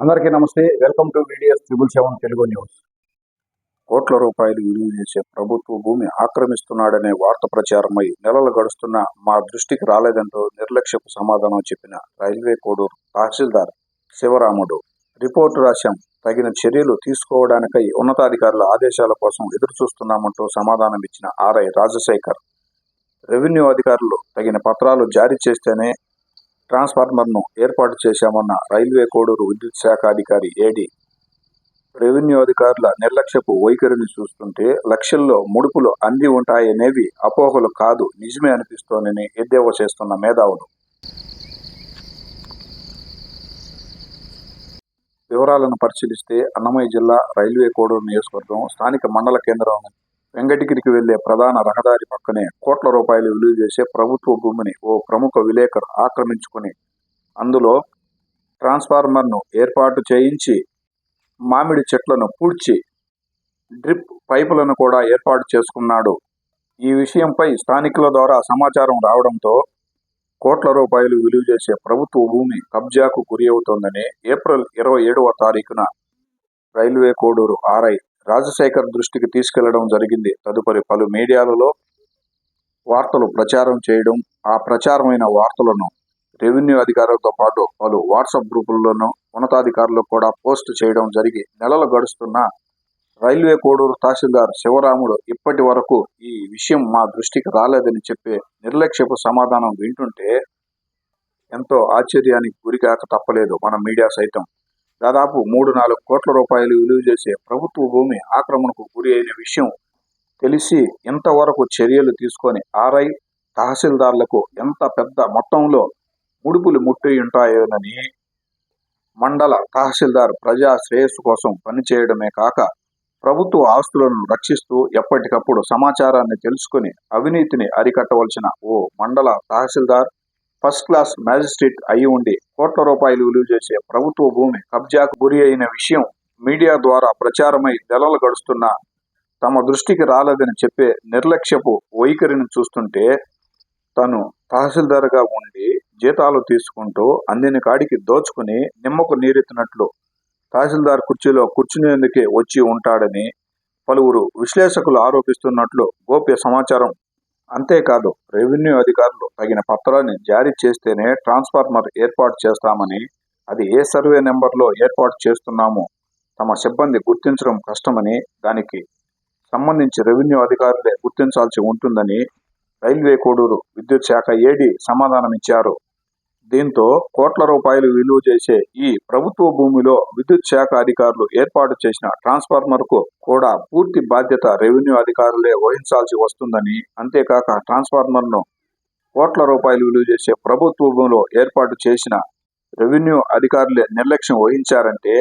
అందరికీ నమస్తే. Welcome to videos triple seven Telugu news. కోట్ల రూపాయలు విలువ చేసే ప్రభుత్వ భూమి ఆక్రమిస్తున్నాడనే వార్త ప్రచారమై నెలలు గడుస్తున్నా మా దృష్టికి రాలేదంటూ నిర్లక్ష్యపు సమాధానం చెప్పిన రైల్వే కోడూరు తహసీల్దార్ శివరాముడు. రిపోర్టు రాశాం. తగిన చర్యలు తీసుకోవడానికై ఉన్నతాధికారుల ఆదేశాల కోసం ఎదురు చూస్తున్నామంటూ సమాధానం ఇచ్చిన ఆర్ఐ రాజశేఖర్. రెవెన్యూ అధికారులు తగిన పత్రాలు జారీ చేస్తేనే ట్రాన్స్ఫార్మర్ను ఏర్పాటు చేశామన్న రైల్వే కోడూరు విద్యుత్ శాఖ అధికారి ఏడి. రెవెన్యూ అధికారుల నిర్లక్ష్యపు వైఖరిని చూస్తుంటే లక్షల్లో ముడుపులు అంది ఉంటాయనేవి అపోహలు కాదు నిజమే అనిపిస్తోందని ఎద్దేవా చేస్తున్న మేధావులు. వివరాలను పరిశీలిస్తే అన్నమయ్య జిల్లా రైల్వే కోడూరు నియోజకవర్గం స్థానిక మండల కేంద్రం వెంకటగిరికి వెళ్ళే ప్రధాన రహదారి పక్కనే కోట్ల రూపాయలు విలువ చేసే ప్రభుత్వ భూమిని ఓ ప్రముఖ విలేకరు ఆక్రమించుకుని అందులో ట్రాన్స్ఫార్మర్ను ఏర్పాటు చేయించి మామిడి చెట్లను పూడ్చి డ్రిప్ పైపులను కూడా ఏర్పాటు చేసుకున్నాడు. ఈ విషయంపై స్థానికుల ద్వారా సమాచారం రావడంతో కోట్ల రూపాయలు విలువ చేసే ప్రభుత్వ భూమి కబ్జాకు గురి అవుతోందని ఏప్రిల్ ఇరవై ఏడవ తారీఖున రైల్వే కోడూరు ఆర్ఐ. రాజశేఖర్ దృష్టికి తీసుకెళ్ళడం జరిగింది. తదుపరి పలు మీడియాలలో వార్తలు ప్రచారం చేయడం ఆ ప్రచారమైన వార్తలను రెవెన్యూ అధికారులతో పాటు పలు వాట్సాప్ గ్రూపుల్లోనూ ఉన్నతాధికారులు కూడా పోస్ట్ చేయడం జరిగి నెలలు గడుస్తున్న రైల్వే కోడూరు తహసీల్దార్ శివరాముడు ఇప్పటి వరకు ఈ విషయం మా దృష్టికి రాలేదని చెప్పే నిర్లక్ష్యపు సమాధానం వింటుంటే ఎంతో ఆశ్చర్యానికి గురికాక తప్పలేదు మన మీడియా సైతం. దాదాపు మూడు నాలుగు కోట్ల రూపాయలు విలువ చేసే ప్రభుత్వ భూమి ఆక్రమణకు గురి అయిన విషయం తెలిసి ఇంతవరకు చర్యలు తీసుకొని ఆర్ఐ తహసీల్దార్లకు ఎంత పెద్ద మొత్తంలో ముడుపులు ముట్టి ఉంటాయోనని మండల తహసీల్దార్ ప్రజా శ్రేయస్సు కోసం పనిచేయడమే కాక ప్రభుత్వ ఆస్తులను రక్షిస్తూ ఎప్పటికప్పుడు సమాచారాన్ని తెలుసుకుని అవినీతిని అరికట్టవలసిన ఓ మండల తహసీల్దార్ ఫస్ట్ క్లాస్ మ్యాజిస్ట్రేట్ అయి ఉండి కోట్ల రూపాయలు విలువ చేసే ప్రభుత్వ భూమి కబ్జాకు గురి అయిన విషయం మీడియా ద్వారా ప్రచారమై నెలలు గడుస్తున్న తమ దృష్టికి రాలేదని చెప్పే నిర్లక్ష్యపు వైఖరిని చూస్తుంటే తను తహసీల్దార్గా ఉండి జీతాలు తీసుకుంటూ అందిన కాడికి దోచుకుని నిమ్మకు నీరెత్తినట్లు తహసీల్దార్ కుర్చీలో కూర్చునేందుకే వచ్చి ఉంటాడని పలువురు విశ్లేషకులు ఆరోపిస్తున్నట్లు గోప్య సమాచారం అంతేకాదు రెవెన్యూ అధికారులు తగిన పత్రాన్ని జారీ చేస్తేనే ట్రాన్స్ఫార్మర్ ఏర్పాటు చేస్తామని అది ఏ సర్వే నెంబర్లో ఏర్పాటు చేస్తున్నామో తమ సిబ్బంది గుర్తించడం కష్టమని దానికి సంబంధించి రెవెన్యూ అధికారులే గుర్తించాల్సి ఉంటుందని రైల్వే కోడూరు విద్యుత్ శాఖ ఏడి సమాధానమిచ్చారు. దీంతో కోట్ల రూపాయలు విలువ చేసే ఈ ప్రభుత్వ భూమిలో విద్యుత్ శాఖ అధికారులు ఏర్పాటు చేసిన ట్రాన్స్ఫార్మర్కు కూడా పూర్తి బాధ్యత రెవెన్యూ అధికారులే వహించాల్సి వస్తుందని అంతేకాక ట్రాన్స్ఫార్మర్ను కోట్ల రూపాయలు విలువ చేసే ప్రభుత్వ భూమిలో ఏర్పాటు చేసిన రెవెన్యూ అధికారులే నిర్లక్ష్యం వహించారంటే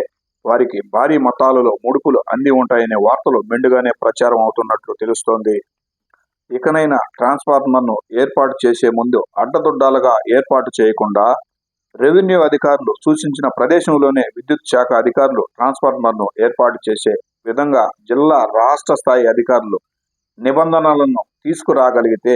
వారికి భారీ మొత్తాలలో ముడుపులు అంది ఉంటాయనే వార్తలు మెండుగానే ప్రచారం అవుతున్నట్లు తెలుస్తోంది. ఇకనైనా ట్రాన్స్ఫార్మర్ను ఏర్పాటు చేసే ముందు అడ్డదొడ్డాలుగా ఏర్పాటు చేయకుండా రెవెన్యూ అధికారులు సూచించిన ప్రదేశంలోనే విద్యుత్ శాఖ అధికారులు ట్రాన్స్ఫార్మర్ను ఏర్పాటు చేసే విధంగా జిల్లా రాష్ట్ర స్థాయి అధికారులు నిబంధనలను తీసుకురాగలిగితే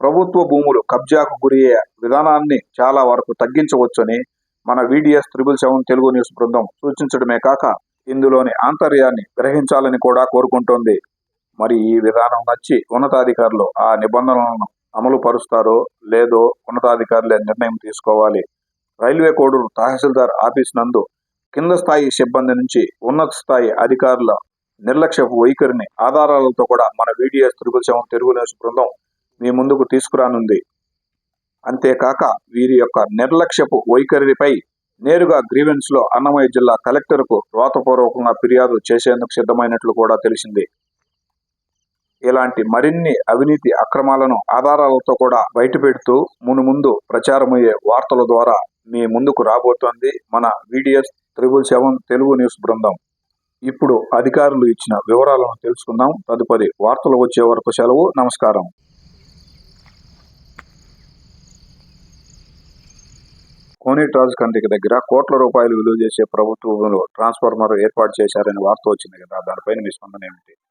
ప్రభుత్వ భూములు కబ్జాకు గురయ్యే విధానాన్ని చాలా వరకు తగ్గించవచ్చని మన VDS triple seven Telugu news బృందం సూచించడమే కాక ఇందులోని ఆంతర్యాన్ని గ్రహించాలని కూడా కోరుకుంటోంది. మరి ఈ విధానం నచ్చి ఉన్నతాధికారులు ఆ నిబంధనలను అమలు పరుస్తారో లేదో ఉన్నతాధికారులే నిర్ణయం తీసుకోవాలి. రైల్వే కోడూరు తహసీల్దార్ ఆఫీస్ నందు కింద స్థాయి సిబ్బంది నుంచి ఉన్నత స్థాయి అధికారుల నిర్లక్ష్యపు వైఖరిని ఆధారాలతో కూడా మన videos triple seven Telugu news బృందం మీ ముందుకు తీసుకురానుంది. అంతేకాక వీరి యొక్క నిర్లక్ష్యపు వైఖరిపై నేరుగా గ్రీవెన్స్లో అన్నమయ్య జిల్లా కలెక్టర్కు రాతపూర్వకంగా ఫిర్యాదు చేసేందుకు సిద్ధమైనట్లు కూడా తెలిసింది. ఇలాంటి మరిన్ని అవినీతి అక్రమాలను ఆధారాలతో కూడా బయటపెడుతూ మును ముందు ప్రచారమయ్యే వార్తల ద్వారా మీ ముందుకు రాబోతోంది మన videos triple seven Telugu news బృందం. ఇప్పుడు అధికారులు ఇచ్చిన వివరాలను తెలుసుకుందాం. తదుపరి వార్తలు వచ్చే వరకు సెలవు. నమస్కారం. కోనేట్ కంటికి దగ్గర కోట్ల రూపాయలు విలువ చేసే ప్రభుత్వంలో ట్రాన్స్ఫార్మర్ ఏర్పాటు చేశారని వార్త వచ్చింది కదా. దానిపైన మీ స్పందన ఏమిటి?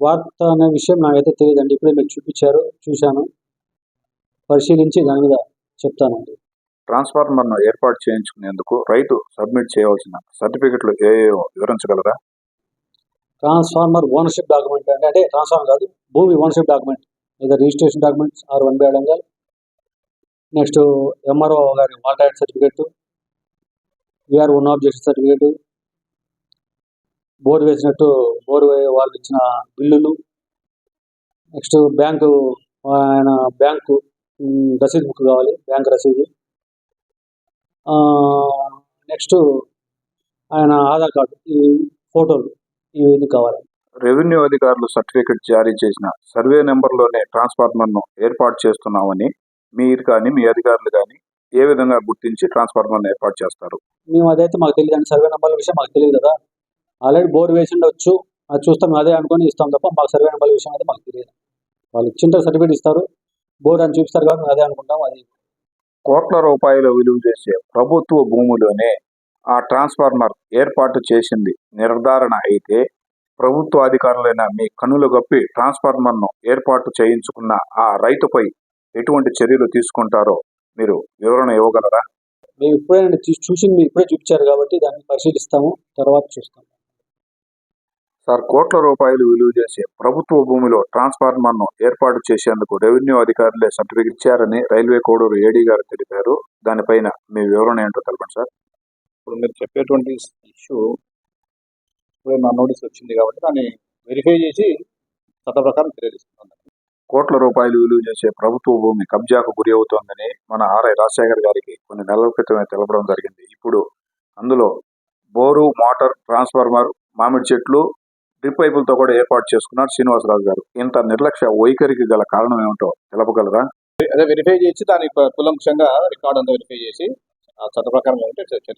వార్త అనే విషయం నాకైతే తెలియదండి. ఇప్పుడే మీరు చూపించారు చూశాను. పరిశీలించి దాని మీద చెప్తానండి. ట్రాన్స్ఫార్మర్ను ఏర్పాటు చేయించుకునేందుకు రైతు సబ్మిట్ చేయవలసిన సర్టిఫికెట్లు ఏవేవో వివరించగలరా? ట్రాన్స్ఫార్మర్ ఓనర్షిప్ డాక్యుమెంట్ అంటే అంటే ట్రాన్స్ఫార్మర్ కాదు భూమి ఓనర్షిప్ డాక్యుమెంట్ లేదా registration documents R one B adangal next MRO గారి water certificate VR one objection certificate bore వేసినట్టు బోర్ వే- వాళ్ళు ఇచ్చిన బిల్లులు. నెక్స్ట్ బ్యాంకు ఆయన బ్యాంకు రసీదు బుక్ కావాలి బ్యాంక్ రసీదు. నెక్స్ట్ ఆయన ఆధార్ కార్డు ఈ ఫోటోలు ఇవి కావాలి. రెవెన్యూ అధికారులు సర్టిఫికెట్ జారీ చేసిన సర్వే నెంబర్లోనే ట్రాన్స్ఫార్మర్ను ఏర్పాటు చేస్తున్నామని మీరు కానీ మీ అధికారులు కానీ ఏ విధంగా గుర్తించి ట్రాన్స్ఫార్మర్ను ఏర్పాటు చేస్తారు? మేము అదైతే మాకు తెలియదు సర్వే నెంబర్ల విషయం మాకు తెలియదు కదా. ఆల్రెడీ బోర్ వేసి ఉండొచ్చు. అది చూస్తాం అదే అనుకొని ఇస్తాం తప్ప మాకు సర్వే నెంబర్ల విషయం అయితే మాకు తెలియదు. వాళ్ళు ఇచ్చింటే సర్టిఫికేట్ ఇస్తారు. బోర్ అని చూపిస్తారు కాబట్టి అదే అనుకుంటాం. అది కోట్ల రూపాయల విలువ చేసే ప్రభుత్వ భూమిలోనే ఆ ట్రాన్స్ఫార్మర్ ఏర్పాటు చేసింది. నిర్ధారణ అయితే ప్రభుత్వ అధికారులైన మీ కన్నులు గప్పి ట్రాన్స్ఫార్మర్ను ఏర్పాటు చేయించుకున్న ఆ రైతుపై ఎటువంటి చర్యలు తీసుకుంటారో మీరు వివరణ ఇవ్వగలరా? మేము ఇప్పుడే చూసి మీరు ఇప్పుడే చూపించారు కాబట్టి దాన్ని పరిశీలిస్తాము. తర్వాత చూస్తాం సార్ కోట్ల రూపాయలు విలువ చేసే ప్రభుత్వ భూమిలో ట్రాన్స్ఫార్మర్ను ఏర్పాటు చేసేందుకు రెవెన్యూ అధికారులే సర్టిఫికెట్ ఇచ్చారని రైల్వే కోడూరు ఏడీ గారు తెలిపారు. దానిపైన మీ వివరణ ఏంటో తెలపండి సార్. ఇప్పుడు మీరు చెప్పేటువంటి ఇష్యూ ఇప్పుడే నా నోటీస్ వచ్చింది కాబట్టి దాన్ని వెరిఫై చేసి చట్ట ప్రకారం తీసుకుంటాను కోట్ల రూపాయలు విలువ చేసే ప్రభుత్వ భూమి కబ్జాకు గురి అవుతోందని మన ఆర్ఐ రాజశేఖర్ గారికి కొన్ని నెలల క్రితమే తెలపడం జరిగింది. ఇప్పుడు అందులో బోరు మోటార్ ట్రాన్స్ఫార్మర్ మామిడి చెట్లు డ్రిప్ పైపులతో కూడా ఏర్పాటు చేసుకున్నారు శ్రీనివాసరాజు గారు. ఇంత నిర్లక్ష్య వైఖరికి గల కారణం ఏమిటో తెలపగలరా? అదే వెరిఫై చేసి దాని కులంక్షంగా రికార్డు అంతా వెరిఫై చేసి చట్ట ప్రకారం ఏమిటో చర్య